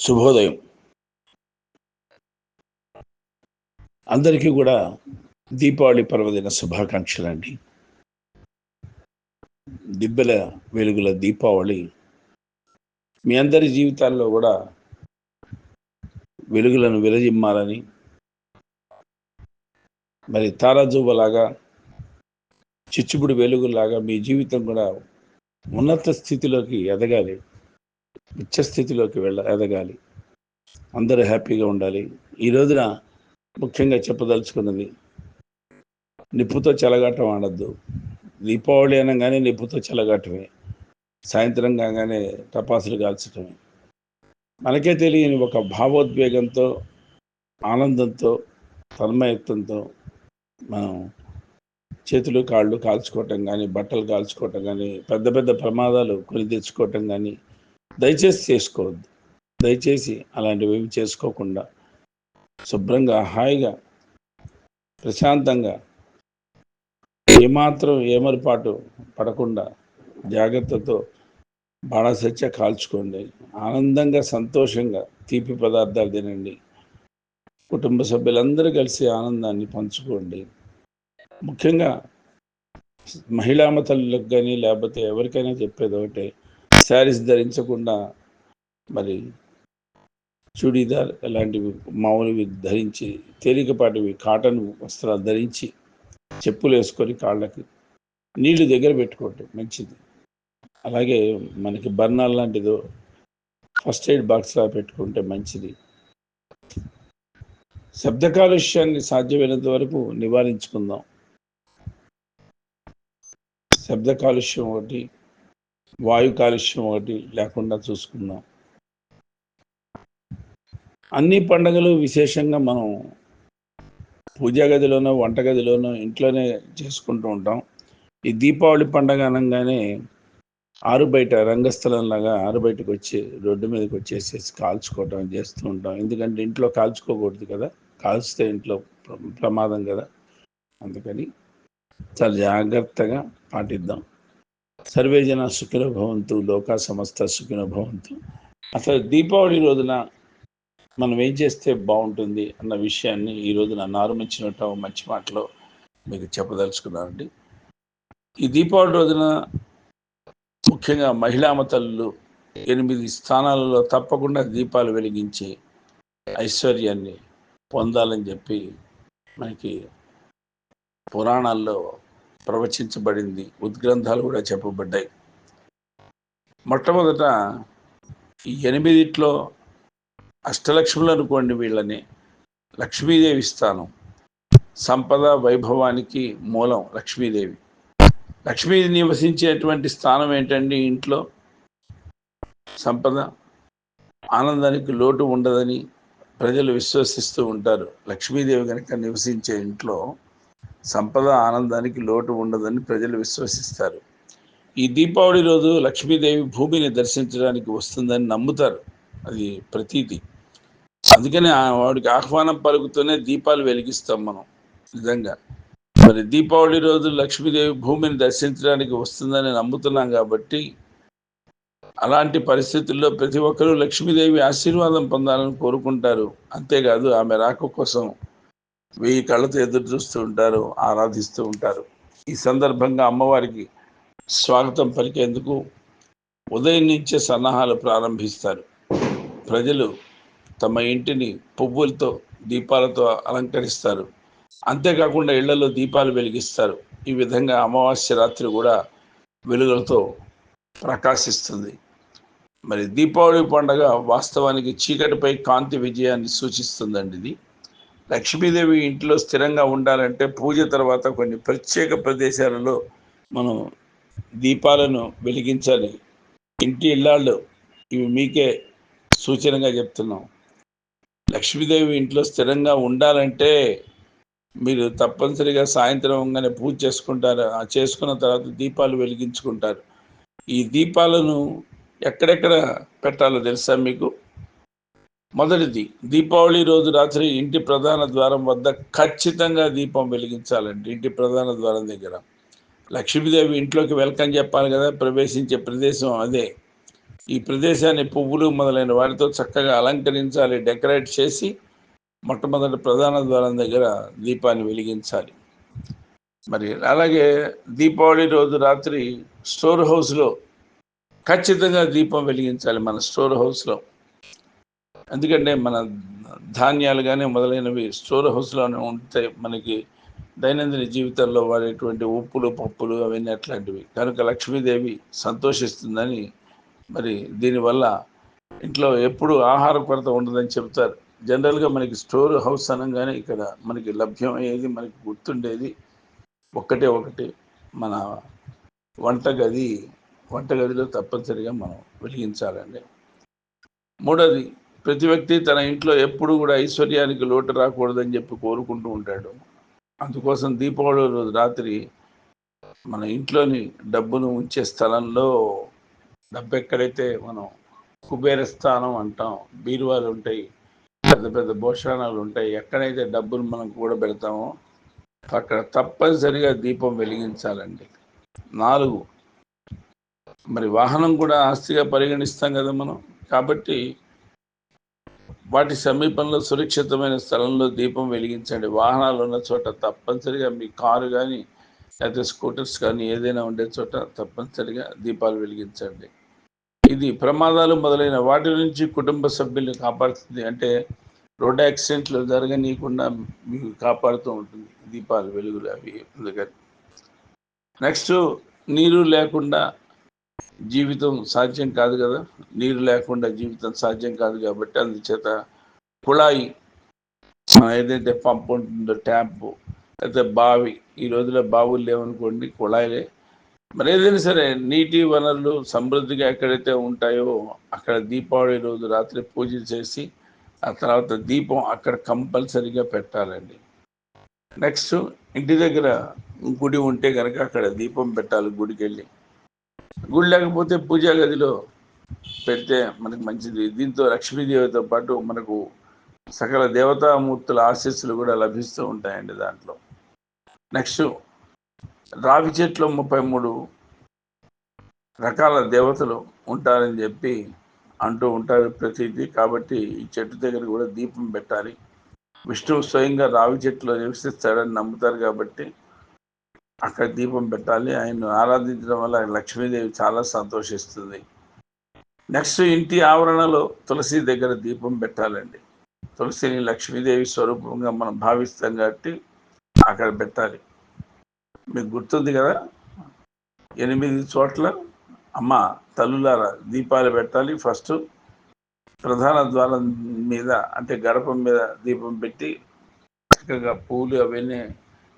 శుభోదయం. అందరికీ కూడా దీపావళి పర్వదిన శుభాకాంక్షలండి దిబ్బెల వెలుగుల దీపావళి మీ అందరి జీవితాల్లో కూడా వెలుగులను విరజిమ్మాలని మరి తారాజువ్వలాగా చిచ్చుబుడి వెలుగులాగా మీ జీవితం కూడా ఉన్నత స్థితిలోకి ఎదగాలి. నిత్యస్థితిలోకి స్థితిలోకి వెళ్ళ ఎదగాలి. అందరూ హ్యాపీగా ఉండాలి. ఈ రోజున ముఖ్యంగా చెప్పదలుచుకున్నది నిప్పుతో చెలగాటం ఆడద్దు. దీపావళి అనగానే నిప్పుతో చెలగాటమే. సాయంత్రం కాగానే టపాసులు కాల్చటమే. మనకే తెలియని ఒక భావోద్వేగంతో ఆనందంతో తన్మయత్వంతో మనం చేతులు కాళ్ళు కాల్చుకోవటం కానీ బట్టలు కాల్చుకోవటం కానీ పెద్ద పెద్ద ప్రమాదాలు కొని తెచ్చుకోవటం కానీ దయచేసి చేసుకోవద్దు. దయచేసి అలాంటివి ఏమి చేసుకోకుండా శుభ్రంగా హాయిగా ప్రశాంతంగా ఏమాత్రం ఏమరిపాటు పడకుండా జాగ్రత్తతో బాణసత్య కాల్చుకోండి. ఆనందంగా సంతోషంగా తీపి పదార్థాలు తినండి. కుటుంబ సభ్యులందరూ కలిసి ఆనందాన్ని పంచుకోండి. ముఖ్యంగా మహిళా తల్లులకు కానీ లేకపోతే ఎవరికైనా చెప్పేది ఒకటే శారీస్ ధరించకుండా మరి చుడీదార్ అలాంటివి మామూలువి ధరించి తేలికపాటివి కాటన్ వస్త్రాలు ధరించి చెప్పులు వేసుకొని కాళ్ళకి నీళ్ళు దగ్గర పెట్టుకోండి మంచిది. అలాగే మనకి బర్నాల్ లాంటిదో ఫస్ట్ ఎయిడ్ బాక్స్లా పెట్టుకుంటే మంచిది. శబ్ద కాలుష్యాన్ని సాధ్యమైనంత వరకు నివారించుకుందాం. శబ్ద కాలుష్యం ఒకటి వాయు కాలుష్యం ఒకటి లేకుండా చూసుకుందాం. అన్ని పండుగలు విశేషంగా మనం పూజా గదిలోనో వంటగదిలోనో ఇంట్లోనే చేసుకుంటూ ఉంటాం. ఈ దీపావళి పండగ అనగానే ఆరు బయట రంగస్థలంలాగా ఆరు బయటకు వచ్చి రోడ్డు మీదకి వచ్చేసేసి కాల్చుకోవటం చేస్తూ ఉంటాం. ఎందుకంటే ఇంట్లో కాల్చుకోకూడదు కదా కాల్చితే ఇంట్లో ప్రమాదం కదా. అందుకని చాలా జాగ్రత్తగా పాటిద్దాం. సర్వే జన సుఖిన భవంతు లోకా సమస్త సుఖిన భవంతు. అసలు దీపావళి రోజున మనం ఏం చేస్తే బాగుంటుంది అన్న విషయాన్ని ఈ రోజున నారుమించినట్టు మంచి మాటలో మీకు చెప్పదలుచుకున్నానండి. ఈ దీపావళి రోజున ముఖ్యంగా మహిళామ ఎనిమిది స్థానాలలో తప్పకుండా దీపాలు వెలిగించి ఐశ్వర్యాన్ని పొందాలని చెప్పి మనకి పురాణాల్లో ప్రవచించబడింది. ఉద్గ్రంథాలు కూడా చెప్పబడ్డాయి. మొట్టమొదట ఈ ఎనిమిదిట్లో అష్టలక్ష్ములు అనుకోండి వీళ్ళని. లక్ష్మీదేవి స్థానం. సంపద వైభవానికి మూలం లక్ష్మీదేవి. లక్ష్మీ నివసించేటువంటి స్థానం ఏంటండి ఇంట్లో? సంపద. ఆనందానికి లోటు ఉండదని ప్రజలు విశ్వసిస్తూ ఉంటారు. లక్ష్మీదేవి కనుక నివసించే ఇంట్లో సంపద ఆనందానికి లోటు ఉండదని ప్రజలు విశ్వసిస్తారు. ఈ దీపావళి రోజు లక్ష్మీదేవి భూమిని దర్శించడానికి వస్తుందని నమ్ముతారు. అది ప్రతీతి. అందుకని వాడికి ఆహ్వానం పలుకుతూనే దీపాలు వెలిగిస్తాం మనం. నిజంగా. మరి దీపావళి రోజు లక్ష్మీదేవి భూమిని దర్శించడానికి వస్తుందని నమ్ముతున్నాం కాబట్టి అలాంటి పరిస్థితుల్లో ప్రతి ఒక్కరూ లక్ష్మీదేవి ఆశీర్వాదం పొందాలని కోరుకుంటారు. అంతేకాదు ఆమె రాక కోసం వెయ్యి కళ్ళతో ఎదురు చూస్తూ ఉంటారు ఆరాధిస్తూ ఉంటారు. ఈ సందర్భంగా అమ్మవారికి స్వాగతం పలికేందుకు ఉదయం నుంచే సన్నాహాలు ప్రారంభిస్తారు. ప్రజలు తమ ఇంటిని పువ్వులతో దీపాలతో అలంకరిస్తారు. అంతేకాకుండా ఇళ్ళలో దీపాలు వెలిగిస్తారు. ఈ విధంగా అమావాస్య రాత్రి కూడా వెలుగులతో ప్రకాశిస్తుంది. మరి దీపావళి పండుగ వాస్తవానికి చీకటిపై కాంతి విజయాన్ని సూచిస్తుందండి ఇది. లక్ష్మీదేవి ఇంట్లో స్థిరంగా ఉండాలంటే పూజ తర్వాత కొన్ని ప్రత్యేక ప్రదేశాలలో మనం దీపాలను వెలిగించాలి. ఇంటి ఇల్లాళ్ళు ఇవి మీకే సూచనగా చెప్తున్నాం. లక్ష్మీదేవి ఇంట్లో స్థిరంగా ఉండాలంటే మీరు తప్పనిసరిగా సాయంత్రం పూజ చేసుకుంటారు. ఆ చేసుకున్న తర్వాత దీపాలు వెలిగించుకుంటారు. ఈ దీపాలను ఎక్కడెక్కడ పెట్టాలో తెలుసా మీకు? మొదటిది దీపావళి రోజు రాత్రి ఇంటి ప్రధాన ద్వారం వద్ద ఖచ్చితంగా దీపం వెలిగించాలండి ఇంటి ప్రధాన ద్వారం దగ్గర. లక్ష్మీదేవి ఇంట్లోకి వెల్కమ్ చెప్పాలి కదా ప్రవేశించే ప్రదేశం అదే. ఈ ప్రదేశాన్ని పువ్వులు మొదలైన వాటితో చక్కగా అలంకరించాలి డెకరేట్ చేసి మొట్టమొదటి ప్రధాన ద్వారం దగ్గర దీపాన్ని వెలిగించాలి. మరి అలాగే దీపావళి రోజు రాత్రి స్టోర్ హౌస్లో ఖచ్చితంగా దీపం వెలిగించాలి మన స్టోర్ హౌస్లో. ఎందుకంటే మన ధాన్యాలు కానీ మొదలైనవి స్టోర్ హౌస్లోనే ఉంటే మనకి దైనందిన జీవితంలో వాడేటువంటి ఉప్పులు పప్పులు అవన్నీ అట్లాంటివి. కనుక లక్ష్మీదేవి సంతోషిస్తుందని మరి దీనివల్ల ఇంట్లో ఎప్పుడు ఆహార కొరత ఉండదని చెప్తారు జనరల్గా మనకి స్టోర్ హౌస్ అనగానే ఇక్కడ మనకి లభ్యమయ్యేది మనకి గుర్తుండేది ఒక్కటే ఒకటి మన వంటగది. వంటగదిలో తప్పనిసరిగా మనం వెలిగించాలండి. మూడోది ప్రతి వ్యక్తి తన ఇంట్లో ఎప్పుడు కూడా ఐశ్వర్యానికి లోటు రాకూడదని చెప్పి కోరుకుంటూ ఉంటాడు. అందుకోసం దీపావళి రోజు రాత్రి మన ఇంట్లోని డబ్బును ఉంచే స్థలంలో డబ్బు ఎక్కడైతే మనం కుబేర స్థానం అంటాం బీరువాలు ఉంటాయి పెద్ద పెద్ద భోషణాలు ఉంటాయి ఎక్కడైతే డబ్బులు మనం కూడా పెడతామో అక్కడ తప్పనిసరిగా దీపం వెలిగించాలండి. నాలుగు మరి వాహనం కూడా ఆస్తిగా పరిగణిస్తాం కదా మనం. కాబట్టి వాటి సమీపంలో సురక్షితమైన స్థలంలో దీపం వెలిగించండి. వాహనాలు ఉన్న చోట తప్పనిసరిగా మీ కారు కానీ లేకపోతే స్కూటర్స్ కానీ ఏదైనా ఉండే చోట తప్పనిసరిగా దీపాలు వెలిగించండి. ఇది ప్రమాదాలు మొదలైన వాటి నుంచి కుటుంబ సభ్యుల్ని కాపాడుతుంది. అంటే రోడ్ యాక్సిడెంట్లు జరగనీయకుండా మీకు కాపాడుతూ ఉంటుంది దీపాలు వెలుగులు అవి. అందుకని నెక్స్ట్ నీరు లేకుండా జీవితం సాధ్యం కాదు కదా? నీరు లేకుండా జీవితం సాధ్యం కాదు కాబట్టి అందుచేత కుళాయి ఏదైతే పంప్ ఉంటుందో ట్యాప్ లేకపోతే బావి ఈ రోజుల్లో బావులు లేవనుకోండి కుళాయిలే. మరి ఏదైనా సరే నీటి వనరులు సమృద్ధిగా ఎక్కడైతే ఉంటాయో అక్కడ దీపావళి రోజు రాత్రి పూజ చేసి ఆ తర్వాత దీపం అక్కడ కంపల్సరీగా పెట్టాలండి. నెక్స్ట్ ఇంటి దగ్గర గుడి ఉంటే కనుక అక్కడ దీపం పెట్టాలి గుడికి వెళ్ళి గుడి లేకపోతే పూజా గదిలో పెడితే మనకు మంచిది. దీంతో లక్ష్మీదేవితో పాటు మనకు సకల దేవతామూర్తుల ఆశీస్సులు కూడా లభిస్తూ ఉంటాయండి దాంట్లో. నెక్స్ట్ రావి చెట్లు ముప్పై మూడు రకాల దేవతలు ఉంటారని చెప్పి అంటూ ఉంటారు ప్రతిదీ కాబట్టి ఈ చెట్టు దగ్గర కూడా దీపం పెట్టాలి. విష్ణువు స్వయంగా రావి చెట్టులో నివసిస్తాడని నమ్ముతారు కాబట్టి అక్కడ దీపం పెట్టాలి. ఆయన్ను ఆరాధించడం వల్ల లక్ష్మీదేవి చాలా సంతోషిస్తుంది. నెక్స్ట్ ఇంటి ఆవరణలో తులసి దగ్గర దీపం పెట్టాలండి. తులసిని లక్ష్మీదేవి స్వరూపంగా మనం భావిస్తాం కాబట్టి అక్కడ పెట్టాలి. మీకు గుర్తుంది కదా? ఎనిమిది చోట్ల అమ్మ తల్లులార దీపాలు పెట్టాలి. ఫస్ట్ ప్రధాన ద్వారం మీద అంటే గడప మీద దీపం పెట్టి చక్కగా పూలు అవన్నీ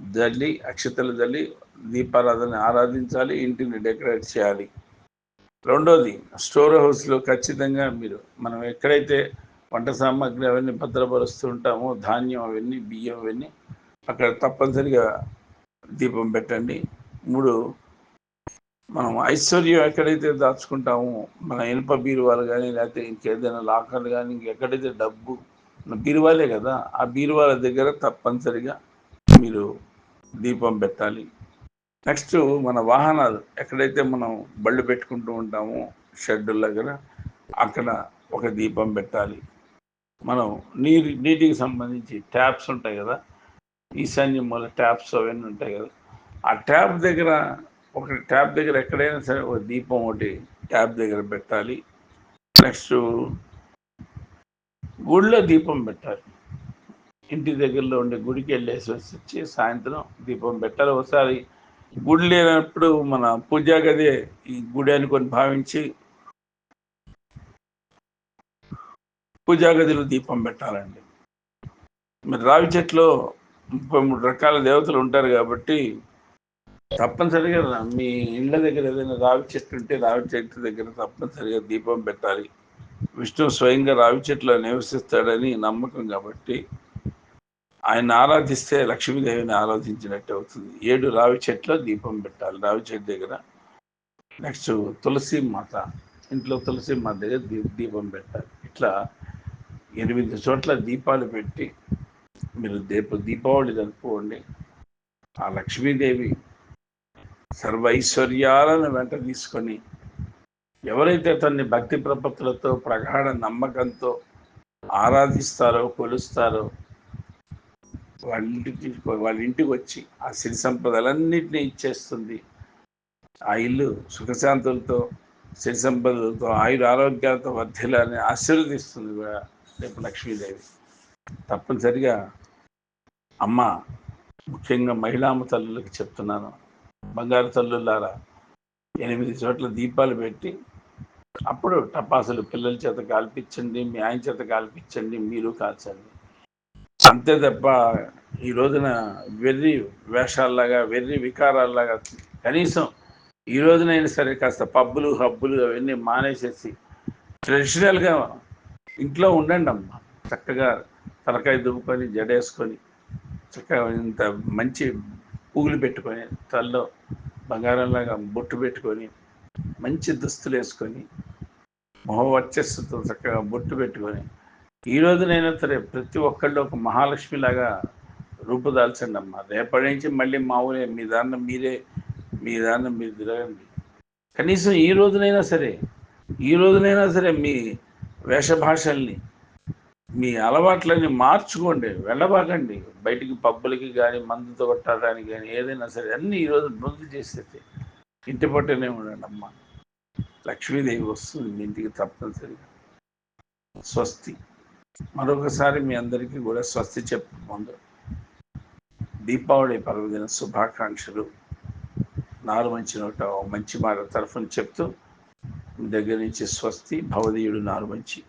జల్లి అక్షతలు జల్లి దీపారాధన ఆరాధించాలి ఇంటిని డెకరేట్ చేయాలి. రెండోది స్టోర్ హౌస్లో ఖచ్చితంగా మీరు మనం ఎక్కడైతే వంట సామాగ్రి అవన్నీ భద్రపరుస్తూ ఉంటామో ధాన్యం అవన్నీ బియ్యం అవన్నీ అక్కడ తప్పనిసరిగా దీపం పెట్టండి. మూడు మనం ఐశ్వర్యం ఎక్కడైతే దాచుకుంటామో మన ఇనుప బీరువాలు కానీ లేకపోతే ఇంకేదైనా లాకర్లు కానీ ఇంకెక్కడైతే డబ్బు బీరువాలే కదా ఆ బీరువాల దగ్గర తప్పనిసరిగా మీరు దీపం పెట్టాలి. నెక్స్ట్ మన వాహనాలు ఎక్కడైతే మనం బళ్ళు పెట్టుకుంటూ ఉంటామో షెడ్డుల దగ్గర అక్కడ ఒక దీపం పెట్టాలి. మనం నీరు నీటికి సంబంధించి ట్యాప్స్ ఉంటాయి కదా ఈశాన్య మూల ట్యాప్స్ అవన్నీ ఉంటాయి కదా ఆ ట్యాప్ దగ్గర ఒక ట్యాప్ దగ్గర ఎక్కడైనా సరే ఒక దీపం ఒకటి ట్యాప్ దగ్గర పెట్టాలి. నెక్స్ట్ గుళ్ళో దీపం పెట్టాలి. ఇంటి దగ్గరలో ఉండే గుడికి వెళ్ళేసి వచ్చి సాయంత్రం దీపం పెట్టాలి. ఒకసారి గుడి లేనప్పుడు మన పూజా గదే ఈ గుడి అనుకొని భావించి పూజా గదిలో దీపం పెట్టాలండి. మరి రావి చెట్లో ముప్పై మూడు రకాల దేవతలు ఉంటారు కాబట్టి తప్పనిసరిగా మీ ఇళ్ళ దగ్గర ఏదైనా రావి చెట్టు ఉంటే రావి చెట్టు దగ్గర తప్పనిసరిగా దీపం పెట్టాలి. విష్ణు స్వయంగా రావి చెట్లో నివసిస్తాడని నమ్మకం కాబట్టి ఆయన ఆరాధిస్తే లక్ష్మీదేవిని ఆరాధించినట్టు అవుతుంది. ఏడు రావి చెట్ల దీపం పెట్టాలి. రావి చెట్టు దగ్గర నెక్స్ట్ తులసి మాత. ఇంట్లో తులసి మాత దగ్గర దీ దీపం పెట్టాలి. ఇట్లా ఎనిమిది చోట్ల దీపాలు పెట్టి మీరు దీప దీపావళి జరుపుకోండి ఆ లక్ష్మీదేవి సర్వైశ్వర్యాలను వెంట తీసుకొని ఎవరైతే తన్ని భక్తి ప్రపత్తులతో ప్రగాఢ నమ్మకంతో ఆరాధిస్తారో కొలుస్తారో వాళ్ళ ఇంటికి వాళ్ళ ఇంటికి వచ్చి ఆ సిరి సంపదలన్నింటినీ ఇచ్చేస్తుంది. ఆ ఇల్లు సుఖశాంతులతో సిరి సంపదలతో ఆయుర ఆరోగ్యాలతో వర్ధిల్లాలని ఆశీర్వదిస్తుంది కూడా రేపు లక్ష్మీదేవి. తప్పనిసరిగా అమ్మ ముఖ్యంగా మహిళామ తల్లులకి చెప్తున్నాను. బంగారు తల్లులారా ఎనిమిది చోట్ల దీపాలు పెట్టి అప్పుడు టపాసులు పిల్లల చేత కాల్పించండి మీ ఆయన చేత కాల్పించండి మీరు కాల్చండి. అంతే తప్ప ఈ రోజున వెర్రి వేషాల్లాగా వెర్రి వికారాల్లాగా కనీసం ఈ రోజునైనా సరే కాస్త పబ్బులు హబ్బులు అవన్నీ మానేసేసి ట్రెడిషనల్గా ఇంట్లో ఉండండి అమ్మ. చక్కగా తలకాయ దువ్వుకొని జడేసుకొని చక్కగా ఇంత మంచి పువ్వులు పెట్టుకొని తల్లో బంగారంలాగా బొట్టు పెట్టుకొని మంచి దుస్తులు వేసుకొని మొహవర్చస్సుతో చక్కగా బొట్టు పెట్టుకొని ఈ రోజునైనా సరే ప్రతి ఒక్కళ్ళు ఒక మహాలక్ష్మిలాగా రూపుదాల్చండి అమ్మ. రేపటి నుంచి మళ్ళీ మామూలే మీ దాన్న మీరే మీ దాన్న మీరు తిరగండి. కనీసం ఈ రోజునైనా సరే ఈ రోజునైనా సరే మీ వేషభాషల్ని మీ అలవాట్లన్నీ మార్చుకోండి వెళ్ళబాకండి. బయటికి పబ్బులకి కానీ మందుతో కొట్టడానికి కానీ ఏదైనా సరే అన్నీ ఈరోజు బృందు చేసేది. ఇంటి పట్టునే ఉండండి అమ్మ. లక్ష్మీదేవి వస్తుంది మీ ఇంటికి తప్పనిసరిగా. స్వస్తి. మరొకసారి మీ అందరికీ కూడా స్వస్తి చెప్పు ముందు దీపావళి పర్వదిన శుభాకాంక్షలు. నారు మంచి నోట మంచి మాట తరఫున చెప్తూ మీ దగ్గర నుంచి స్వస్తి భవదీయుడు నారు మంచి.